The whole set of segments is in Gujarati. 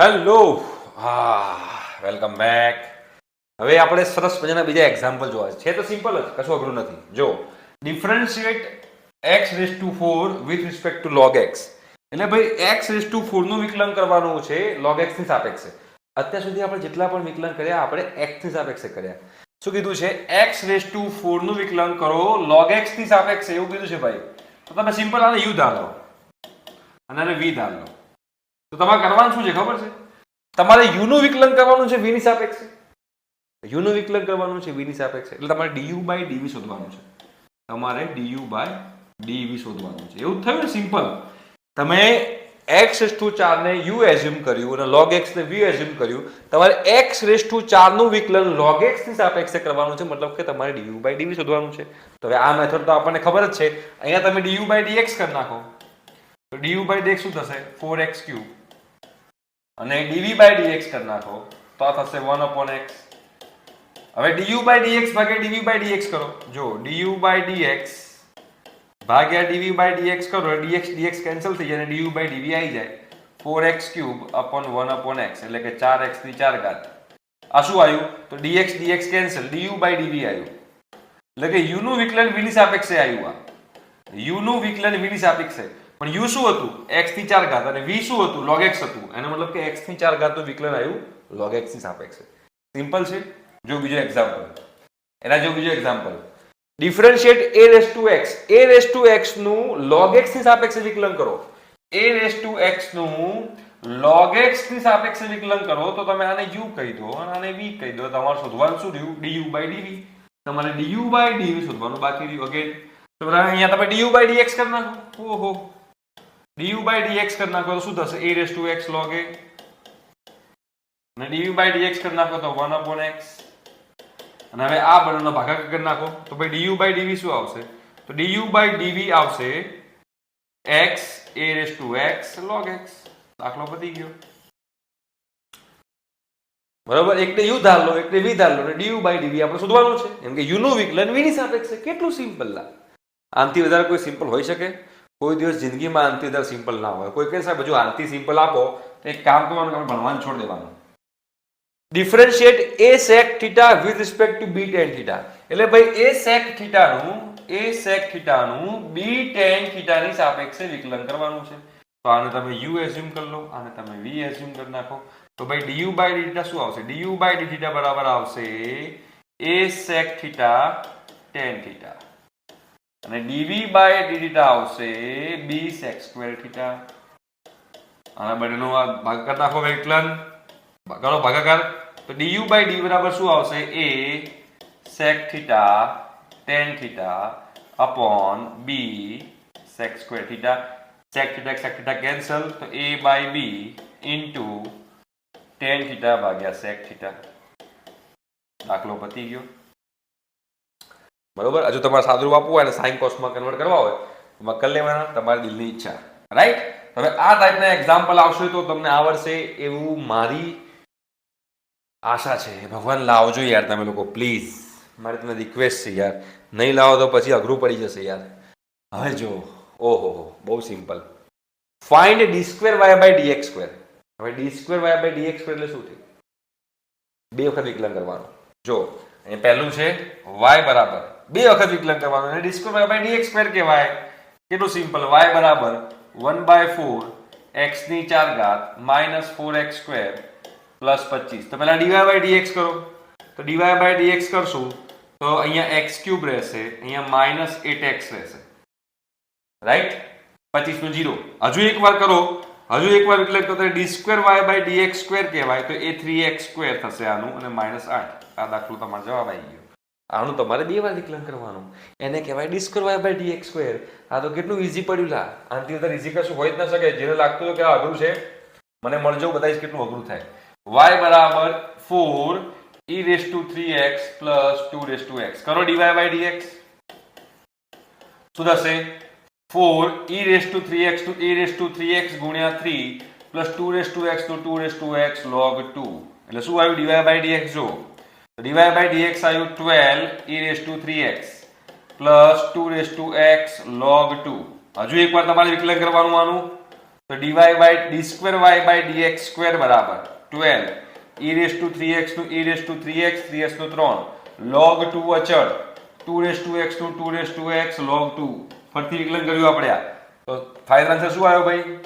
હેલો હા વેલકમ બેક હવે આપણે સરસ મજાના બીજા એક્ઝામ્પલ જોવા છે. તો સિમ્પલ જ, કશું અઘરું નથી. જો differentiate x raise to four with respect to log x એટલે ભાઈ એક્સ રેસ ટુ ફોરનું વિકલન કરવાનું છે લોગ એક્સની સાપેક્ષે. અત્યાર સુધી આપણે જેટલા પણ વિકલન કર્યા, આપણે એક્સની સાપેક્ષે કર્યા. શું કીધું છે? એક્સ રેસ ટુ ફોરનું વિકલન કરો લોગ એક્સની સાપેક્ષે. એવું કીધું છે ભાઈ. તો તમે સિમ્પલ આને યુ ધારો. અને આને વી ધાર. તો તમારે કરવાનું શું છે? ખબર છે? તમારે યુનું વિકલન કરવાનું છે, વીની સાપેક્ષે? યુનું વિકલન કરવાનું છે, વીની સાપેક્ષે. એટલે તમારે ડીયુ બાય ડીવી શોધવાનું છે. તમારે ડીયુ બાય ડીવી શોધવાનું છે. એવું થયું ને, સિમ્પલ. તમે એક્સ રેસ ટુ ચાર ને u એઝ્યુમ કર્યું અને લોગ એક્સને v એઝ્યુમ કર્યું. તમારે એક્સ રેસ ટુ ચારનું વિકલન લોગ એક્સની સાપેક્ષે કરવાનું છે, મતલબ કે તમારે ડીયુ બાય ડીવી શોધવાનું છે. તો હવે આ મેથડ તો આપણને ખબર જ છે. અહીંયા તમે ડીયુ બાય dx કરી નાખો. તો ડીયુ બાય dx શું થશે? Four x cube. અને dv બાય dx કરી નાખો, તો આ થશે 1 upon x. હવે du બાય dx ભાગ્યા dv બાય dx કરો. જો du બાય dx ભાગ્યા dv બાય dx કરો, dx dx કેન્સલ થઈ જાય અને du બાય dv આવી જાય. 4x cube upon 1 upon x, એટલે કે 4x ની 4 ઘાત. આ શું આવ્યું? તો dx dx cancel du by dv આવ્યું. એટલે કે u નું વિકલન v ની સાપેક્ષે આવ્યું આ. u નું વિકલન v ની સાપેક્ષે. પણ યુ શું હતું? એક્સથી ચાર ઘાત અને વી શું હતું? લોગ એક્સ હતું. એનો મતલબ કે એક્સની 4 ઘાતનું વિકલન આવ્યું. લોગ એક્સની સાપેક્ષે. સિમ્પલ છે. જો બીજો એક્ઝામ્પલ એના જો બીજો example differentiate a raise to x. A raise to x નું log x ની સાપેક્ષે વિકલન કરો. A રેસ ટુ x નું log x ની સાપેક્ષે વિકલન કરો, તો તમે આને u કહી દો અને આને v કહી દો. તમારે શોધવાનું શું રહ્યું? du by dv. તમારે du બાય dv શોધવાનું બાકી રહ્યું. અગેન તો અહીંયા તમે du બાય dx કરી નાખો. ઓહો. Du બાય dx કરી નાખો તો શું થશે? a raise to x log a. અને du બાય dx કરી નાખો તો 1 upon x. અને હવે આ બંનેનો ભાગાકાર કરી નાખો. તો ભાઈ du બાય dv શું આવશે? તો du બાય dv આવશે x a raise to x log x. દાખલો પતી ગયો. બરોબર? એકને u ધાર લો, એકને v ધાર લો. અને du બાય dv આપણે શોધવાનું છે. એમ કે u નું વિકલન v ની સાપેક્ષે કેટલું સિમ્પલ આનાથી વધારે કોઈ સિમ્પલ હોઈ શકે કોઈ દિવસ જિંદગીમાં વધારે સિમ્પલ ના હોય. કોઈ કહે સાહેબ જો આનાથી સિમ્પલ આપો. તો એક કામ કરવાનું તમે ભણવાનું છોડી દેવાનું. Differentiate a sec theta with respect to b tan theta એટલે ભાઈ એ સેક થીટાનું એ સેક થીટાનું બી ટેન થીટાની સાપેક્ષે વિકલન કરવાનું છે. તો આને તમે યુ એઝ્યુમ કરી લો, આને તમે વી એઝ્યુમ કરી નાખો. તો ભાઈ ડીયુ બાય ડીટા શું આવશે? ડીયુ બાય ડીટા બરાબર આવશે a sec theta tan theta અને dv બાય d થીટા આવશે b sec સ્ક્વેર થીટા આના બંનેનો આ ભાગ કરી નાખો વિકલન કરો ભાગાકાર. તો du બાય d બરાબર શું આવશે? a sec theta tan theta upon b sec square theta sec theta sec theta cancel તો a by b into tan theta ભાગ્યા sec થીટા દાખલો પતી ગયો. બરોબર? હજુ તમારે સાદુરૂપ આપવું હોય અને સાઈન કોસ્ટમાં કન્વર્ટ કરવા હોય કરી લેવાના તમારી દિલની ઈચ્છા. રાઈટ હવે આ ટાઈપના એક્ઝામ્પલ આવશે તો તમને આવડશે એવું મારી આશા છે. ભગવાન લાવજો યાર તમે લોકો પ્લીઝ મારી તમને રિક્વેસ્ટ છે યાર. નહીં લાવો તો પછી અઘરું પડી જશે યાર. હવે જો. ઓહો બહુ simple find d square y by dx square હવે d square y by dx square એટલે શું થયું? બે વખત વિકલન કરવાનું. જો અહીં પહેલું છે વાય બરાબર. બે વખત વિકલન કરવાનું અને d square y by dx square કહેવાય. કેટલું સિમ્પલ y બરાબર વન બાય ફોર એક્સની ચાર ઘાત minus four x square plus પચીસ. તો પહેલા ડીવાય બાય ડીએક્સ કરો. તો ડીવાય બાય ડીએક્સ કરશું. તો અહીંયા એક્સ રહેશે. અહીંયા માઇનસ એટ એક્સ રહેશે. રાઈટ પચીસનું જીરો હજુ એક વાર કરો. હજુ એક વાર વિકલન કરો. તો d square y by dx square કહેવાય. તો એ થ્રી એક્સ સ્ક્વેર થશે આનું અને માઇનસ આઠ. આ દાખલો તમારો જવાબ આવી ગયો. આનું તમારે બે વાર વિકલન કરવાનું. એને કહેવાય d square y by d x square આ તો કેટલું ઈઝી પડ્યું લા. આનાથી વધારે ઈઝી કશું હોય જ ના શકે. જેને લાગતું કે આ અઘરું છે, મને મળજો બધા કેટલું અઘરું થાય. વાય બરાબર four e raise to three x plus two raise to x કરો ડીવાય બાય ડીએક્સ શું થશે? Four e raise to three x two e raise to three x ગુણ્યા three plus two raise to x two two raise to x log two એટલે શું આવ્યું? ડીવાય બાય ડીએક્સ જો ડીવાય બાય ડીએક્સ આવ્યું twelve e raise to three x plus two raise to x log two હજુ એકવાર તમારે વિકલન કરવાનું માનું તો dy by d square y by dx square બરાબર. Twelve e raise to three એક્સનું e raise to 3x 3x નું ત્રણ. લોગ ટુ અચળ. Two raise to એક્સનું two raise to x log two ફરીથી વિકલન કર્યું આપણે આ. તો ફાઈનલ આન્સર શું આવ્યો ભાઈ?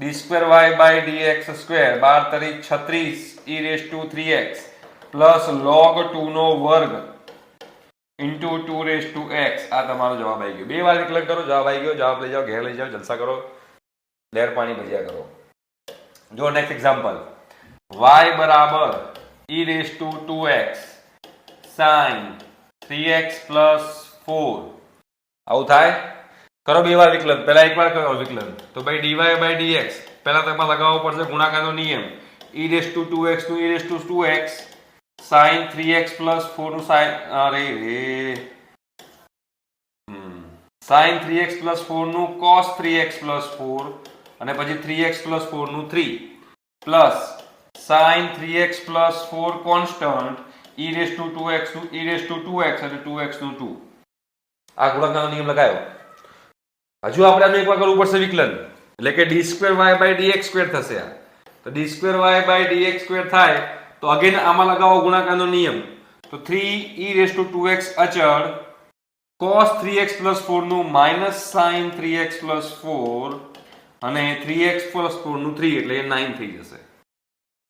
D square y by dx square બાર તરી છત્રીસ e raise to 3x plus log two નો વર્ગ into two raise to x. આ તમારો જવાબ આવી ગયો. બે વાર ક્લિક કરો, જવાબ આવી ગયો, જવાબ લઈ જાઓ, ઘેર લઈ જાઓ, જલસા કરો. લેર પાણી ભજીયા કરો. જો નેક્સ્ટ એક્ઝામ્પલ વાય બરાબર e raise to two x sine three x plus four આવું થાય? કરો બે વાર વિકલન પહેલા એક વાર કરો વિકલન તો ભાઈ ડીવાય બાય ડીએક્સ પહેલા તમારે લગાવવો પડશે ગુણાકારનો નિયમ. E raise to two x two e raise to two x sine three x plus ફોરનું sine અરે રે sine three x plus ફોરનું cos three x plus four અને પછી three x plus ફોરનું three plus sine three x plus four constant e raise to two એક્સનું e raise to two x two એક્સનું two આ ગુણાકારનો નિયમ લગાવ્યો હજુ આપણે આનું એકવાર કરવું પડશે વિકલન. એટલે કે d square y by dx square થશે આ. તો d square y by dx square થાય તો અગેન આમાં લગાવો ગુણાકારનો નિયમ. તો three e raise to two x અચળ. Cos three x plus ફોરનું minus sine three x plus four અને થ્રી એક્સ પ્લસ ફોરનું થ્રી એટલે એ નાઇન થઈ જશે.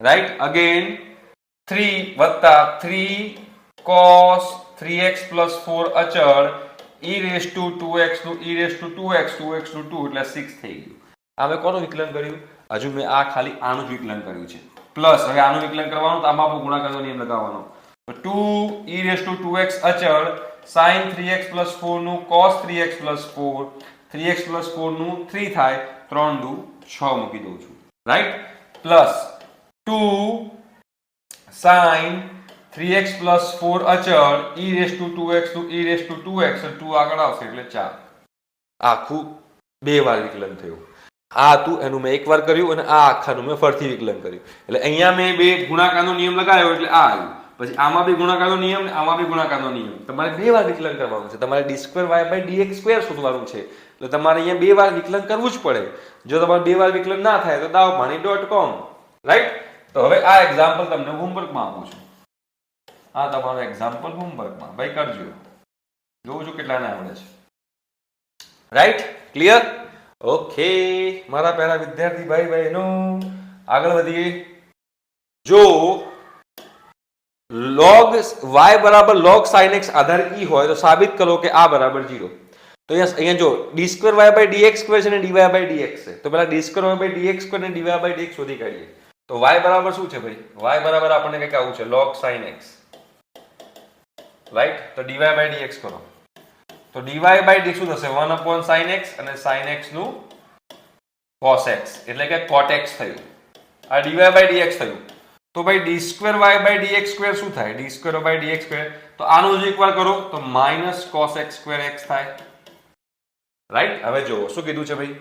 રાઈટ અગેન થ્રી વત્તા three cos three x plus four અચળ e raise to two એક્સનું e raise to two x two એક્સનું two એટલે સિક્સ થઈ ગયું. આ મેં કોનું વિકલન કર્યું? હજુ મેં આ ખાલી આનું જ વિકલન કર્યું છે. પ્લસ હવે આનું વિકલન કરવાનું તો આમાં પણ ગુણાકારનો નિયમ લગાવવાનો. Two e raise to two x અચળ sine three x પ્લસનું cos three x plus four, three x પ્લસનું three થાય, ત્રણ દુ છ મૂકી દઉં છું. Right? Plus two sine three x plus four અચળ, e raise to two x two e raise to two x, two આગળ આવશે એટલે ચાર. આખું બે વાર વિકલન થયું. આ હતું એનું મેં એક વાર કર્યું અને આ આખાનું મેં ફરીથી વિકલન કર્યું. એટલે અહીંયા મેં બે ગુણાકારનો નિયમ લગાવ્યો એટલે આ આવ્યું. પછી આમાં બી ગુણાકારનો નિયમ ને આમાં બી ગુણાકારનો નિયમ. તમારે બે વાર વિકલન કરવાનું છે. તમારે d square y by dx square શોધવાનું છે. એટલે તમારે અહીંયા બે વાર વિકલન કરવું જ પડે. જો તમારે બે વાર વિકલન ના થાય તો દાવ ભાણી ડોટ કોમ રાઈટ તો હવે આ એક્ઝામ્પલ તમને હોમવર્કમાં આપું છું. આ તમારો એક્ઝામ્પલ હોમવર્કમાં ભાઈ, કરજો. જોઉં છું કેટલાને આવડે છે. રાઈટ ક્લિયર ઓકે, મારા પહેલા વિદ્યાર્થી ભાઈ બહેનો, આગળ વધીએ. જો log y બરાબર log sin x આધાર e હોય, તો સાબિત કરો કે આ બરાબર 0 તો અહીંયા અહીંયા જો, d square y by dx square છે ને dy બાય dx છે. તો પહેલા d square y by dx square ને dy બાય dx શોધી કાઢીએ. તો y બરાબર શું છે ભાઈ? y બરાબર આપણને કંઈક આવું છે, log sin x. રાઈટ તો dy બાય dx કરો. તો ડીવાય બાય ડી શું થશે? વન અપોન સાઇન એક્સ અને સાઇન એક્સનું નું એક્સ એટલે કે કોટ એક્સ થયું. આ ડીવાય બાય ડીએક્સ થયું. તો ભાઈ d square y by dx square શું થાય? D square by dx square તો આનું જ એકવાર કરો, તો minus cosec square x થાય. રાઈટ હવે જુઓ, શું કીધું છે ભાઈ?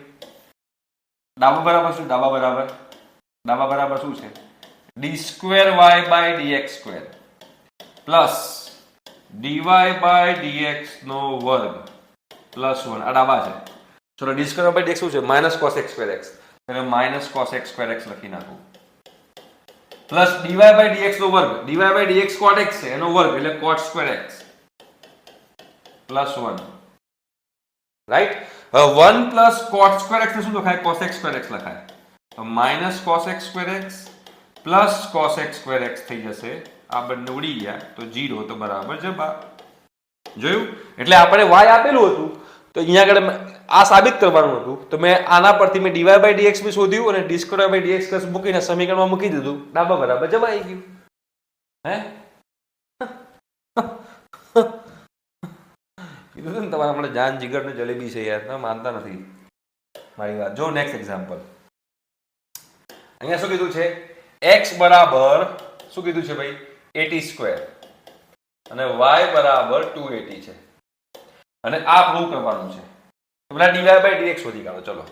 ડાબા બરાબર શું? ડાબા બરાબર. ડાબા બરાબર શું છે? D square y by dx square plus dy by dx નો વર્ગ પ્લસ વન. આ ડાબા છે. ચલો ડી સ્ક્વેર બાય ડીએક્સ શું છે? Minus cosec square x એટલે minus cosec square x લખી નાખું. પ્લસ ડીવાય બાય ડીએક્સ નો વર્ગ. Dy by dx cot x છે. એનો વર્ગ એટલે cot square x plus one. Right? હવે one plus cot square x શું લખાય? કોસ એક્સ સ્ક્વેર એક્સ લખાય. તો minus cosec square x plus cosec square x થઈ જશે. આ બંને ઉડી ગયા, તો જીરો તો બરાબર જવાબ જોયું? એટલે આપણે વાય આપેલું હતું, તો અહીંયા આગળ આ સાબિત કરવાનું હતું. તો મેં આના પરથી મેં ડીવાય બાય ડીએક્સ બી શોધ્યું અને ડી બાય ડીએક્સ પ્લસ મૂકીને સમીકરણમાં મૂકી દીધું. ડાબા બરાબર જવાબ આવી ગયું. હે? કીધું ને તમારે માટે જાન જીગર ને જલેબી છે યાર, તમે માનતા નથી. મારી વાત. જો નેક્સ્ટ એક્ઝામ્પલ અહીંયા શું કીધું છે? X બરાબર શું કીધું છે ભાઈ? A t square. અને y બરાબર ટુ એટી છે. અને આ પ્રૂવ કરવાનું છે. તો પેલા ડીવાય બાય ડીએક્સ શોધી કાઢો, ચલો.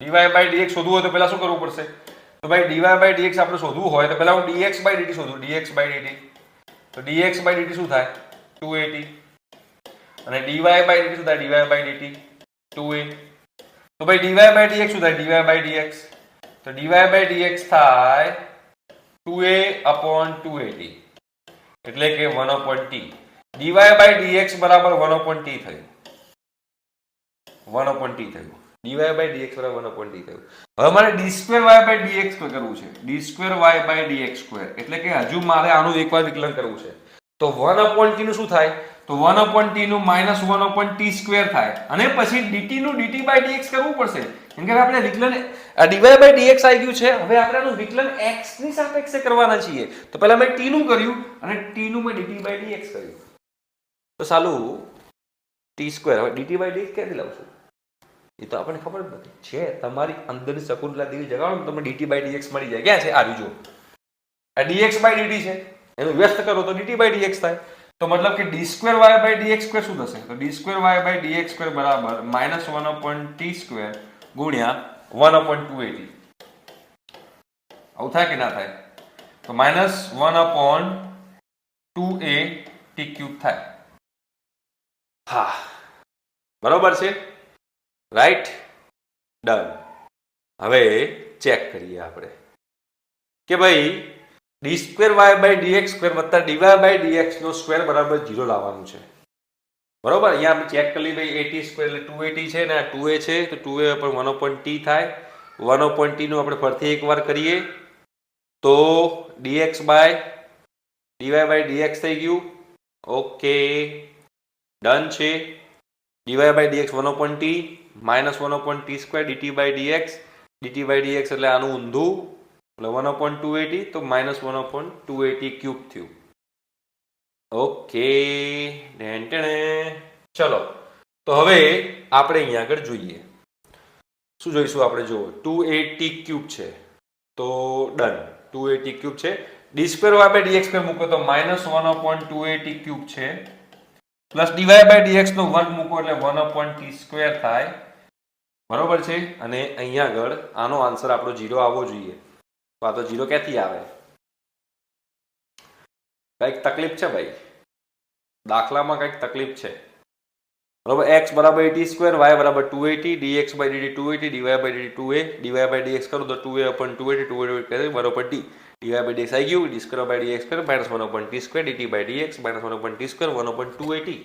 ડીવાય બાય ડીએક્સ શોધવું હોય તો પેલા શું કરવું પડશે? તો ભાઈ ડીવાય બાય ડીએક્સ આપણે શોધવું હોય તો પેલા હું ડીએક્સ બાય ડીટી શોધું ડીએક્સ બાય ડીટી તો ડીએક્સ બાય ડીટી શું થાય? ટુ એટી અને ડીવાય બાય ડીટી શું થાય? Dy by dt two a તો ભાઈ dy બાય dx શું થાય? dy by dx. તો dy બાય dx થાય 2a અપોન 2at એટલે કે one upon t dy by dx બરાબર વન અપોન ટી થયું. વન અપોન ટી થયું. ડીવાય બાય ડીએક્સ બરાબર વન અપોન ટી થયું. હવે મારે d square y by dx કરવું છે. D square y by dx square એટલે કે હજુ મારે આનું એકવાર વિકલન કરવું છે. તો વન અપોન ટી નું શું થાય? તો વન અપોન ટી નું minus one upon t square થાય. અને પછી ડીટી નું ડીટી બાય ડીએક્સ કરવું પડશે. કેમ કે આપણે વિકલન dy બાય dx આવી ગયું છે. હવે આપણે આનું વિકલન x ની સાપેક્ષે કરવાના છીએ. તો પહેલા મેં t નું કર્યું અને t નું મેં dt બાય dx કર્યું. તો સાલું t સ્ક્વેર હવે dt બાય dx ક્યાંથી લાવશું એ તો આપણને ખબર જ નથી. છે તમારી અંદરની શકુંતલા દેવી જગાડો ને તમને dt બાય dx મળી જાય. ક્યાં છે? આ બીજો આ dx બાય dt છે. એનું વ્યસ્ત કરો તો dt બાય dx થાય. તો મતલબ કે d square y by dx square શું થશે? તો d square y by dx square બરાબર minus one upon t square ગુણ્યા one upon two a t આવું થાય કે ના થાય? તો minus one upon two a t cube થાય. હા. બરોબર છે? રાઈટ ડન હવે ચેક કરીએ આપણે. કે ભાઈ d square y by d x square વત્તા d y by d x no square બરાબર જીરો લાવવાનું છે. બરોબર? અહીંયા આપણે ચેક કરી ભાઈ એટી સ્ક્વેર એટલે ટુ એટી છે ને આ ટુ એ છે. તો ટુ એ પણ વન પોઈન્ટ ટી થાય. વન પોઈન્ટ ટીનું આપણે ફરીથી એકવાર કરીએ. તો d x by d y by d x થઈ ગયું. ઓકે. ડન છે. D y by d x one point t minus one upon t square d t by d x d t by d x એટલે આનું ઊંધું. એટલે one upon two a t તો minus one upon two a t cube થયું. ઓકે. ઢેંટણે ચલો. તો હવે આપણે અહીંયા આગળ જોઈએ. શું જોઈશું આપણે? જુઓ. ટુ એટી ક્યુબ છે. તો done. Two a t cube છે. D square y by d x પર મૂકો તો minus one upon two a t cube છે. Plus d y by d x નો વર્ગ મૂકો એટલે વન અપોઈન્ટ ટી સ્ક્વેર થાય. બરોબર છે? અને અહીંયા આગળ આનો આન્સર આપણો જીરો આવવો જોઈએ. તો આ તો જીરો ક્યાંથી આવે? કંઈક તકલીફ છે ભાઈ? દાખલામાં કંઈક તકલીફ છે. બરોબર એક્સ બરાબર એટી સ્ક્વેર વાય બરાબર two a t d x by d t two a t d y by d t two a d y by d x કરું તો two a upon two a t two a t બરોબર d d y by d x આવી ગયું d square by d x square minus one upon t square d t by d x minus one upon t square one upon two a t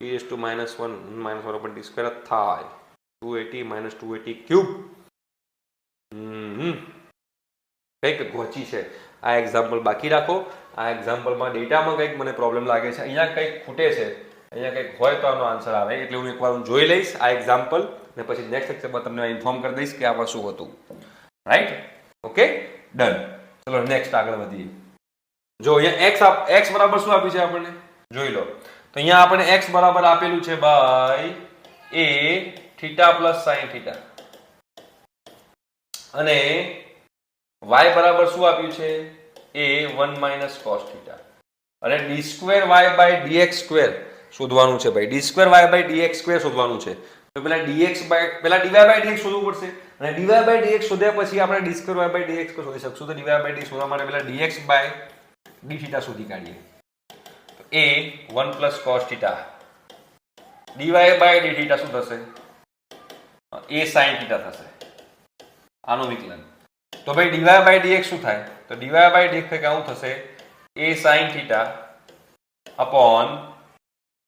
t s two minus one minus one upon t થાય. Two a t minus two a t cube hmm. કંઈક ગોચી છે. આ એક્ઝામ્પલ બાકી રાખો. આ એક્ઝામ્પલમાં ડેટામાં કંઈક મને પ્રોબ્લેમ લાગે છે. અહીંયા કંઈક ખૂટે છે. અહીંયા કંઈક હોય તો આનો આન્સર આવે. એટલે હું એકવાર હું જોઈ લઈશ આ એક્ઝામ્પલ અને પછી નેક્સ્ટ લેક્ચરમાં તમને ઇન્ફોર્મ કરી દઈશ કે આમાં શું હતું. રાઈટ ઓકે ડન ચલો નેક્સ્ટ આગળ વધીએ. જો અહીંયા એક્સ એક્સ બરાબર શું આપ્યું છે આપણને? જોઈ લો. તો અહીંયા આપણે એક્સ બરાબર આપેલું છે by a theta plus sine theta અને y બરાબર શું આપ્યું છે? A one minus cos theta. અને d square y by d x square શોધવાનું છે ભાઈ. D square y by d x square શોધવાનું છે. તો પેલા ડીએક્સ બાય, પેલા d y by d x શોધવું પડશે. અને d y by d x શોધ્યા પછી આપણે d square y by d x શોધી શકશું. તો ડીવાય બાય ડીએક્સ શોધવા માટે પેલા ડીએક્સ બાય ડી થીટા શોધી કાઢીએ. A one plus cos theta. D y by d theta શું થશે? એ સાઈન થીટા થશે. આનું વિકલન. તો ભાઈ ડીવાય બાય ડીએક્સ શું થાય? તો ડીવાય બાય ડીએક્સ આવું થશે? એ સાઈન થીટા અપોન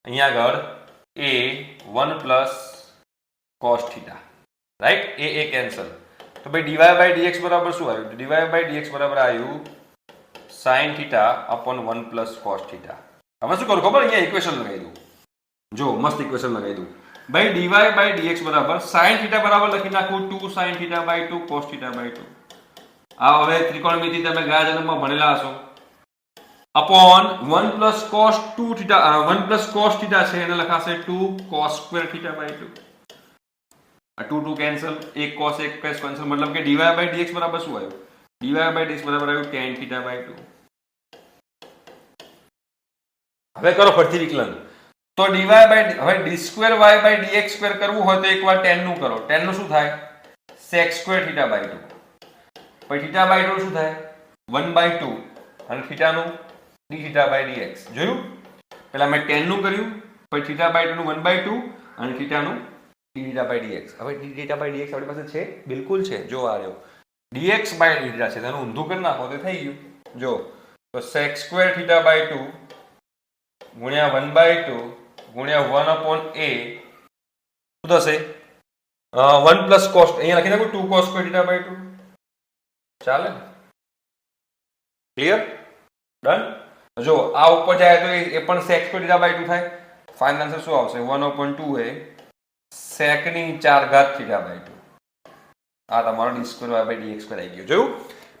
અહીંયા આગળ a one plus cos theta right a a cancel તો ભાઈ ડીવાય બાય ડીએક્સ બરાબર શું આવ્યું? ડીવાય બાય ડીએક્સ બરાબર આવ્યું sine theta upon one plus cos theta હવે શું કરું? ખબર? અહીંયા ઇક્વેશન લગાવી દઉં. જો, મસ્ત ઇક્વેશન લગાવી દઉં. ભાઈ d y by d x બરાબર સાઈન થીટા બરાબર લખી નાખું. Two sine theta by two cos theta by two આ હવે ત્રિકોણમિતિ તમે ગયા જન્મમાં ભણેલા હશો. Upon one plus cos two theta one plus cos theta છે, એને લખાશે two cos square theta by two. આ ટુ ટુ કેન્સલ, એક કોસ એક કેસ કેન્સલ, મતલબ કે ડીવાય બાય ડીએક્સ બરાબર શું આવ્યું? ડીવાય બાય ડીએક્સ બરાબર આવ્યું ટેન થીટા બાય ટુ. હવે કરો ફરીથી વિકલન. તો ડીવાય બાય હવે d square y by d x square કરવું હોય તો એકવાર ટેનનું કરો. ટેનનું શું થાય? Sec square theta by two. પછી થીટા બાય ટુ શું થાય? વન બાય ટુ અને થીટાનું d theta by d x જોયું? પેલા મેં ટેનનું કર્યું, પછી થીટા બાય ટુ નું વન બાય ટુ અને થીટાનું d theta by d x હવે d theta by d x આપણી પાસે છે? બિલકુલ છે. જો આ રહ્યો. ડીએક્સ બાય ડી થીટા છે. તેનું ઊંધું કરી નાખો તો થઈ ગયું. જો. તો sec square theta by two ગુણ્યા વન બાય ટુ ગુણ્યા વન અપોન એ શું થશે? વન પ્લસ કોસ્ટ અહીંયા લખી નાખું two cos square theta by two ચાલે? ક્લિયર ડન જો, આ ઉપર જાય તો એ પણ સેક્સ પર ડીટા બાય ટુ થાય. ફાઇનલ આન્સર શું આવશે? વન ઓપન ટુ એ સેકની ચાર ઘાત થીટા બાય ટુ આ તમારો d square y by d x square આવી ગયો. જોયું?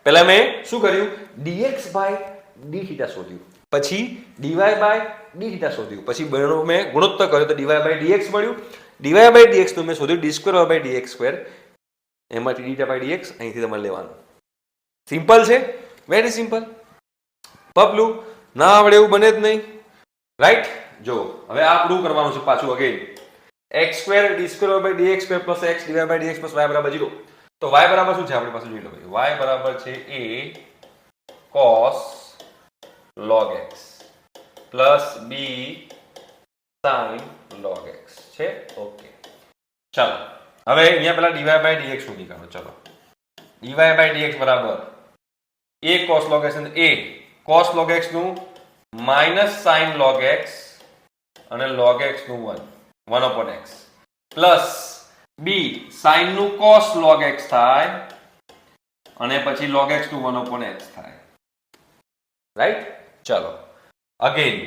પહેલા મેં શું કર્યું? ડીએક્સ બાય ડી થીટા શોધ્યું. પછી ડીવાય બાય ડી થીટા શોધ્યું. પછી બેનો મેં ગુણોત્તર કર્યો તો d y by d x મળ્યું. ડીવાય બાય ડીએક્સનું મેં શોધ્યું d square by d x square એમાંથી ડી બાય ડીએક્સ અહીંથી તમારે લેવાનું. સિમ્પલ છે? વેરી સિમ્પલ પબલું ના આવડે એવું બને જ નહીં. રાઈટ જો હવે આ પ્રૂવ કરવાનું છે પાછું again x square d square by d x square plus x d y by d x plus y બરાબર જીરો. તો વાય બરાબર શું છે? આપણી પાસે જોઈ લો ભાઈ. વાય બરાબર છે a cos log x plus b sine log x છે? ઓકે ચાલો. હવે અહીંયા પેલા ડીવાય બાય dx શોધી કાઢો ચલો. ડીવાય બાય dx બરાબર. Cos log x અને a. Cos log x નું માઇનસ sin log x અને log x નું 1 1 upon x. Plus b, sin નું cos log x થાય અને પછી log x નું 1 upon x થાય. રાઈટ ચાલો. અગેન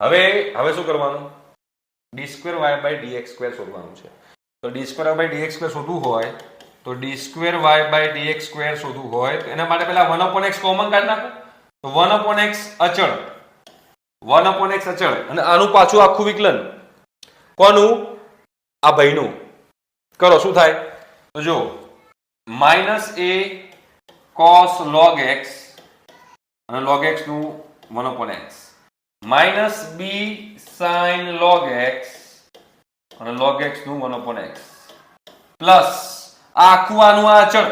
હવે હવે શું કરવાનું? D square y by d x square શોધવાનું છે. તો d square by d x square શોધવું હોય તો d square y by d x square શોધવું હોય તો એના માટે પહેલા વન અપોન એક્સ કોમન કાઢી નાખો. તો વન અપોન એક્સ અચળ. વન અપોન એક્સ અચળ. અને આનું પાછું આખું વિકલન. કોનું? આ ભાઈનું. કરો, શું થાય? તો જો minus a cos log x અને log એક્સનું one upon x minus b sine log x અને લોગ એક્સનું વન અપોન એક્સ પ્લસ આખું આનું આ અચળ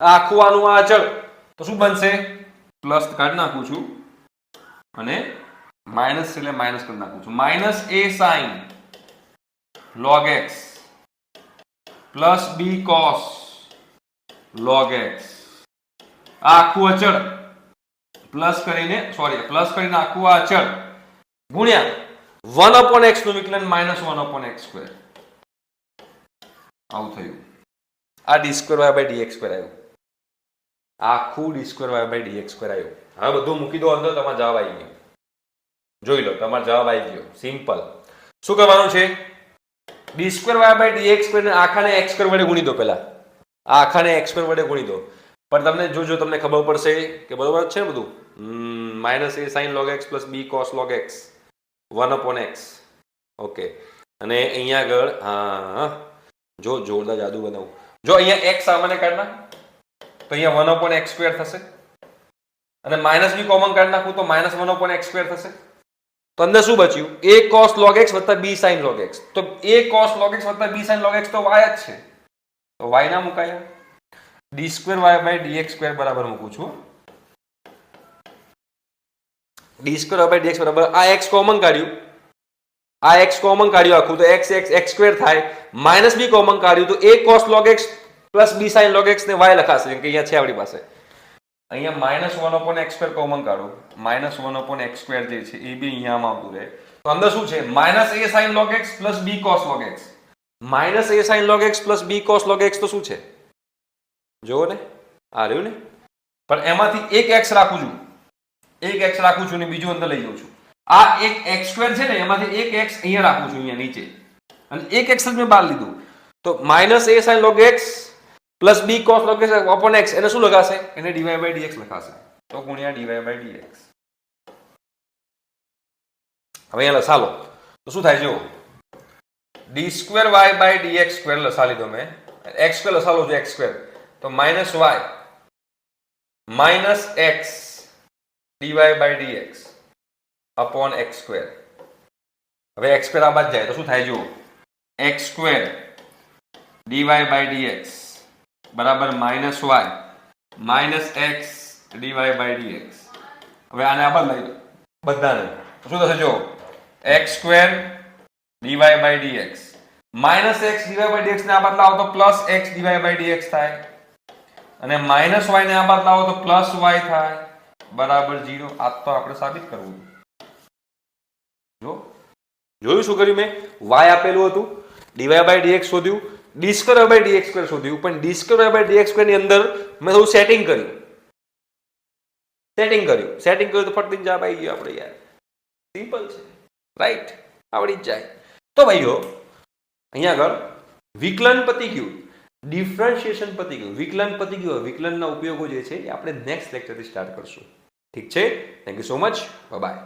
આખું આનું આ અચળ તો શું બનશે? પ્લસ કાઢી નાખું છું. અને માઇનસ એટલે માઇનસ કરી નાખું છું. Minus a sine log x plus b cos log x આ આખું અચળ. પ્લસ કરીને સોરી પ્લસ કરીને આખું આ અચળ ગુણ્યા વન અપોન એક્સનું વિકલન minus one upon x square આવું થયું. આ d square y by d x square આવ્યું. આખું d square y by d x square આવ્યું. હવે બધું મૂકી દો અંદર, તમારો જવાબ આવી ગયો. જોઈ લો, તમારો જવાબ આવી ગયો. સિમ્પલ શું કરવાનું છે? D square y by d x square ને આખાને એક્સ સ્ક્વેર વડે ગુણી દો પહેલા. આ આખાને એક્સ સ્ક્વેર વડે ગુણી દો. પણ તમને જો જો તમને ખબર પડશે કે બરોબર છે ને બધું minus a sine log x plus b cos log x one upon x okay અને અહીંયા આગળ, હા, જો જોરદાર જાદુ બનાવું. જો અહીંયા એક્સ સામાન્ય કાઢી તો અહીંયા વન અપોન એક્સ સ્ક્વેર થશે. અને માઇનસ બી કોમન કાઢી નાખું તો વન અપોન એક્સ સ્ક્વેર થશે. તો અંદર શું બચ્યું? એ cos log x વત્તા બી log x. તો એ cos log x વત્તા બી સાઇન x તો વાય જ છે. તો y ના મુકાયા. D square y by d x square બરાબર મૂકું છું. ડી dx વાય બાય બરાબર. આ એક્સ કોમન કાઢ્યું. આ એક્સ કોમન કાઢ્યું આખું, તો એક્સ એક્સ એક્સ સ્ક્વેર થાય માઇનસ બી કોમન કાઢ્યું, તો a cos log x plus b sine log ને વાય લખાશે કે અહીંયા છે આપણી પાસે. અહીંયા minus one upon x square common કાઢો minus one upon x square જે છે, એ બી અહીંયામાં આવતું રહે. તો અંદર શું છે? Minus a sine log x plus b cos log x minus a sine log x plus b cos log તો શું છે? જુઓ ને? આ રહ્યું ને? પણ એમાંથી એક એક્સ રાખું છું. એક એક્સ રાખું છું ને બીજું અંદર લઈ જાઉં છું. આ એક એક્સ છે ને, એમાંથી એક એક્સ અહીંયા રાખું છું અહીંયા નીચે. અને એક એક્સ જ મેં બહાર લીધું. તો minus a sine log x plus b cos log x upon x એને શું લખાશે? એને ડીવાય બાય ડીએક્સ લખાશે. તો ગુણ્યા ડીવાય બાય ડીએક્સ હવે અહીંયા લસાલો. તો શું થાય જો d square y by d x square લસા લીધો મેં. એક્સ સ્ક્વેર લસાલો છે એક્સ તો minus y minus x d y by d x upon x square હવે એક્સ સ્ક્વેર આ બાદ જાય, તો શું થાય જુઓ? X square d y by d x બરાબર minus y minus x d y by d x હવે આને આ બાદ બધાને. શું થશે જો x square d y by d x minus x d y by d x ને આ બાદ લાવો તો plus x d y by d x થાય. અને માઇનસ વાય ને આ બાદ લાવો તો પ્લસ વાય થાય. બરાબર જીરો આ તો આપણે સાબિત કરવું જોયું શું કર્યું મેં? વાય આપેલું હતું. ડીવાય બાય ડીએક્સ શોધ્યું. ડિસ્કર બાય ડીએક્સ સ્ક્વેર શોધ્યું. પણ ડિસ્કર બાય ડીએક્સ સ્ક્વેરની અંદર મેં થોડું સેટિંગ કર્યું. સેટિંગ કર્યું. સેટિંગ કર્યું તો ફટ જવાબ આવી ગયો આપણે યાર. સિમ્પલ છે. રાઈટ આવડી જ જાય. તો ભાઈઓ, અહીંયા આગળ વિકલન પતી ગયું ડિફરન્શિએશન પતી ગયું વિકલન પતી ગયું વિકલનના ઉપયોગો જે છે એ આપણે નેક્સ્ટ લેક્ચરથી સ્ટાર્ટ કરશું. ઠીક છે? Thank you so much bye